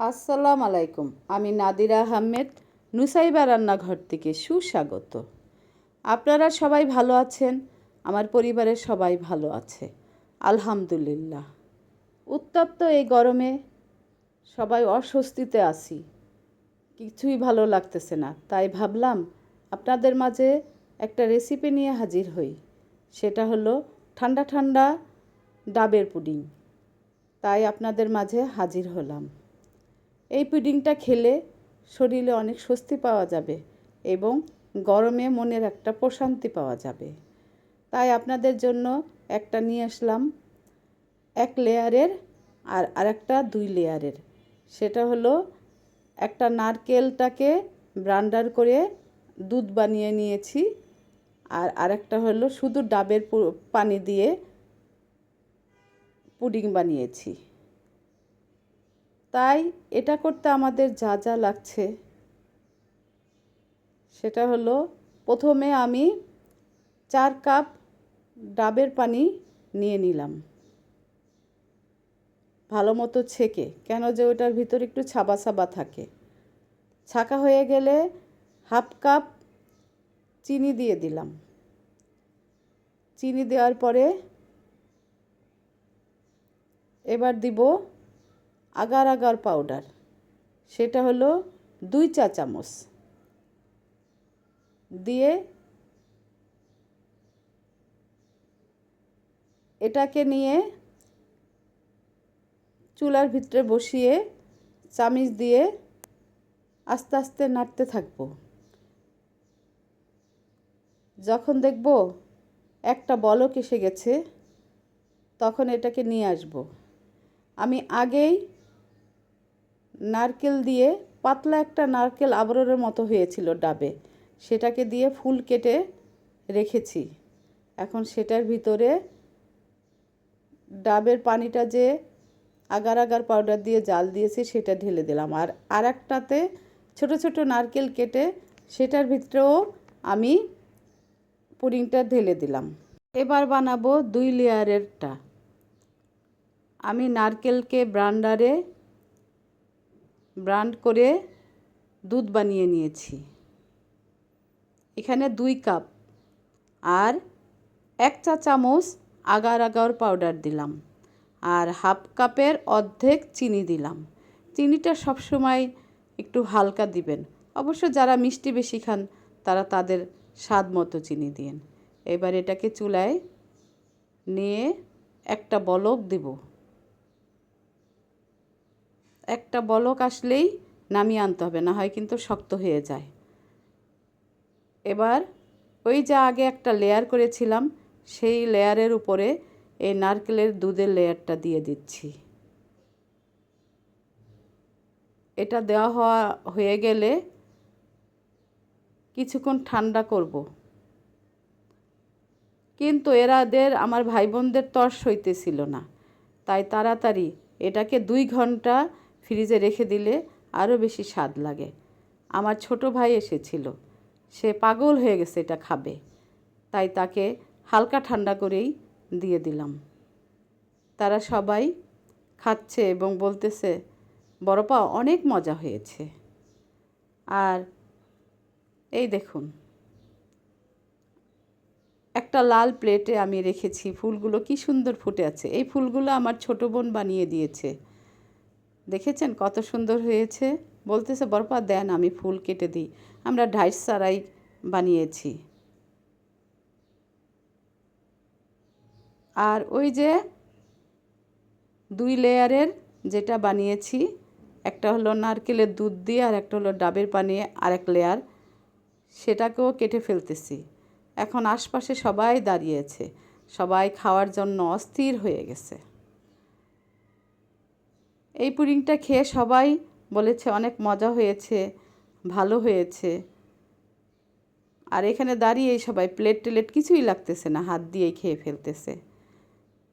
আসসালাম আলাইকুম। আমি নাদিরা আহমেদ, নুসাইবা রান্নাঘর থেকে সুস্বাগত। আপনারা সবাই ভালো আছেন? আমার পরিবারের সবাই ভালো আছে। আলহামদুলিল্লাহ। উত্তপ্ত এই গরমে সবাই অস্বস্তিতে আছি। কিছুই ভালো লাগতেছে না। তাই ভাবলাম আপনাদের মাঝে একটা রেসিপি নিয়ে হাজির হই। সেটা হলো ঠান্ডা ঠান্ডা ডাবের পুডিং। তাই আপনাদের মাঝে হাজির হলাম। এই পুডিংটা খেলে শরীরে অনেক স্বস্তি পাওয়া যাবে এবং গরমে মনের একটা প্রশান্তি পাওয়া যাবে। তাই আপনাদের জন্য একটা নিয়ে আসলাম এক লেয়ারের আর আরেকটা দুই লেয়ারের। সেটা হলো একটা নারকেলটাকে ব্রান্ডার করে দুধ বানিয়ে নিয়েছি আর আরেকটা হলো শুধু ডাবের পানি দিয়ে পুডিং বানিয়েছি। তাই এটা করতে আমাদের যা যা লাগছে। সেটা হলো, প্রথমে আমি চার কাপ ডাবের পানি নিয়ে নিলাম। ভালো মতো ছেঁকে, কেন যে ওটার ভিতরে একটু ছাবা ছাবা থাকে। ছাকা হয়ে গেলে হাফ কাপ চিনি দিয়ে দিলাম। চিনি দেওয়ার পরে এবার দিব আগার আগার পাউডার সেটা হলো দুই চা চামচ। দিয়ে এটাকে নিয়ে চুলার ভিতরে বসিয়ে চামিচ দিয়ে আস্তে আস্তে নাড়তে থাকব। যখন দেখব একটা বলক এসে গেছে, তখন এটাকে নিয়ে আসব। আমি আগেই নারকেল দিয়ে পাতলা একটা নারকেল আবরণের মতো হয়েছিল ডাবে। সেটাকে দিয়ে ফুল কেটে রেখেছি। এখন সেটার ভিতরে ডাবের পানিটা যে আগার আগার পাউডার দিয়ে জাল দিয়েছি, সেটা ঢেলে দিলাম। আর আর একটাতে ছোটো ছোটো নারকেল কেটে সেটার ভিতরেও আমি পুডিংটা ঢেলে দিলাম। এবার বানাবো দুই লেয়ারেরটা। আমি নারকেলকে ব্রান্ডারে ব্রান্ড করে দুধ বানিয়ে নিয়েছি। এখানে দুই কাপ আর এক চা চামচ আগার আগার পাউডার দিলাম আর হাফ কাপের অর্ধেক চিনি দিলাম। চিনিটা সবসময় একটু হালকা দিবেন। অবশ্য যারা মিষ্টি বেশি খান, তারা তাদের স্বাদ মতো চিনি দিন এবার এটাকে চুলায় নিয়ে একটা বলক দেব। একটা বলক আসলেই নামিয়ে আনতে হবে, না হয় কিন্তু শক্ত হয়ে যায়। এবার ওই যে আগে একটা লেয়ার করেছিলাম, সেই লেয়ারের উপরে এই নারকেলের দুধের লেয়ারটা দিয়ে দিচ্ছি। এটা দেওয়া হওয়া হয়ে গেলে কিছুক্ষণ ঠান্ডা করব। কিন্তু এরাদের আমার ভাই বোনদের তর সইতেছিল না। তাই তাড়াতাড়ি এটাকে দুই ঘণ্টা ফ্রিজে রেখে দিলে আরও বেশি স্বাদ লাগে। আমার ছোট ভাই এসেছিল। সে পাগল হয়ে গেছে এটা খাবে। তাই তাকে হালকা ঠান্ডা করেই দিয়ে দিলাম। তারা সবাই খাচ্ছে এবং বলতেছে বড়পা অনেক মজা হয়েছে। আর এই দেখুন, একটা লাল প্লেটে আমি রেখেছি ফুলগুলো, কি সুন্দর ফুটে আছে। এই ফুলগুলো আমার ছোট বোন বানিয়ে দিয়েছে। দেখেছেন কত সুন্দর হয়েছে? বলতেছে, বরপা, দেন আমি ফুল কেটে দিই। আমরা ঢাইস সারাই বানিয়েছি। আর ওই যে দুই লেয়ারের যেটা বানিয়েছি, একটা হলো নারকেলের দুধ দিয়ে আর একটা হলো ডাবের পানি আর এক লেয়ার, সেটাকেও কেটে ফেলতেছি। এখন আশপাশে সবাই দাঁড়িয়েছে। সবাই খাওয়ার জন্য অস্থির হয়ে গেছে। এই পুডিংটা খেয়ে সবাই বলেছে অনেক মজা হয়েছে, ভালো হয়েছে। আর এখানে দাঁড়িয়েই সবাই প্লেট টেলেট কিছুই লাগতেছে না, হাত দিয়েই খেয়ে ফেলতেছে।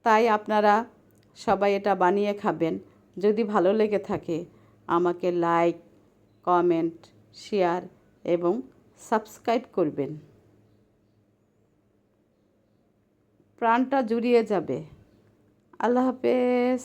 তাই আপনারা সবাই এটা বানিয়ে খাবেন। যদি ভালো লেগে থাকে, আমাকে লাইক কমেন্ট শেয়ার এবং সাবস্ক্রাইব করবেন। প্রাণটা জুড়িয়ে যাবে। আল্লাহ হাফেজ।